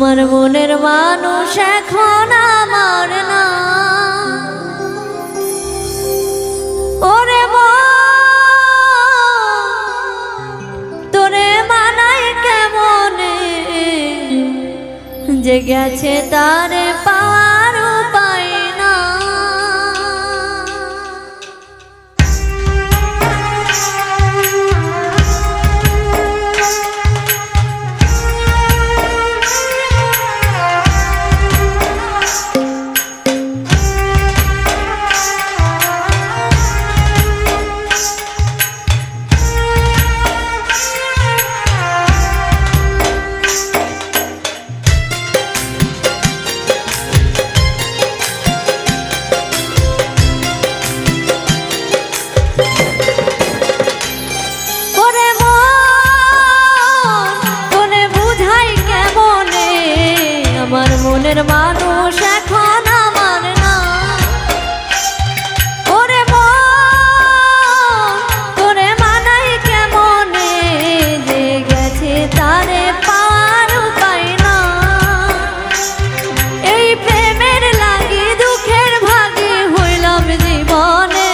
আমার মনের মানুষ এখন আমার না। ওরে তোরে মানায় কেমনে? যে গেছে তারে পাওয়ার মনের মানুষ এখন আমার না। ওরে তোরে মানাই কেমনে যে গেছে তারে পাওয়ার উপায় না। এই প্রেমের লাগি দুঃখের ভাগে হইলাম জীবনে।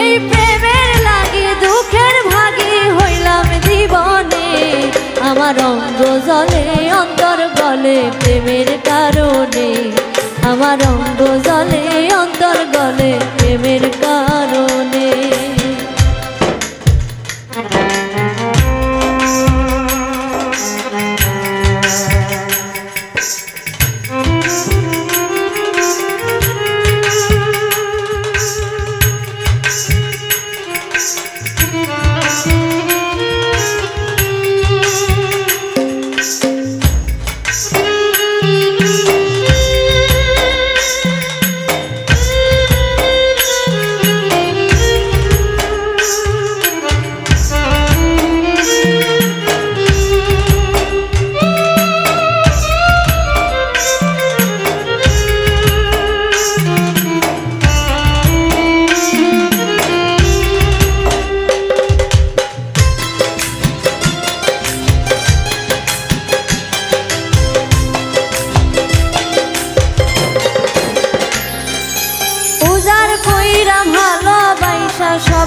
এই প্রেমের লাগি দুঃখের ভাগে হইলাম জীবনে। আমার অঙ্গ গলে প্রেমের কারণে আমার অঙ্গ জলে অন্তর গলে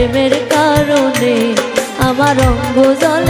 প্রেমের কারণে আমার অঙ্গ জলে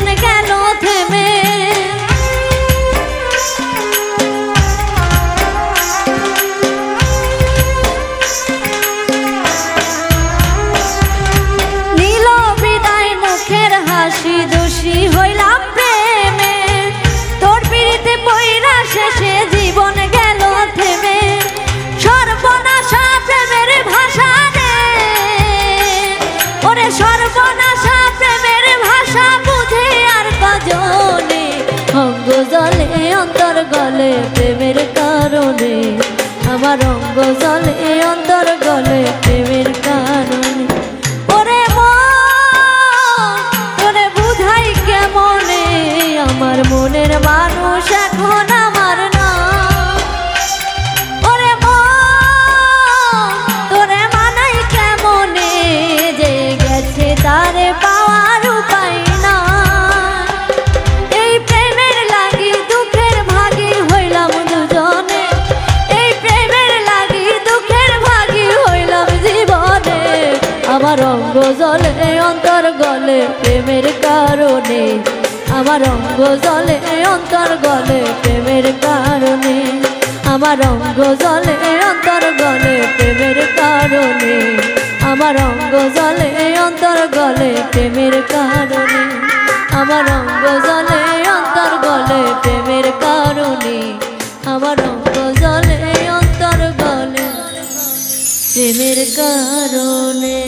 জীবন গেল গলে প্রেমের কারণে আমার অঙ্গ জলে অন্তর গলে প্রেমের কারণে। আমার অঙ্গ জলে, অন্তর গলে, প্রেমের কারণে। আমার অঙ্গ জলে, অন্তর গলে, প্রেমের কারণে। আমার অঙ্গ জলে, অন্তর গলে, প্রেমের কারণে। আমার অঙ্গ জলে, অন্তর গলে, প্রেমের কারণে। আমার অঙ্গ জলে, অন্তর গলে, প্রেমের কারণে। প্রেমের কারণে।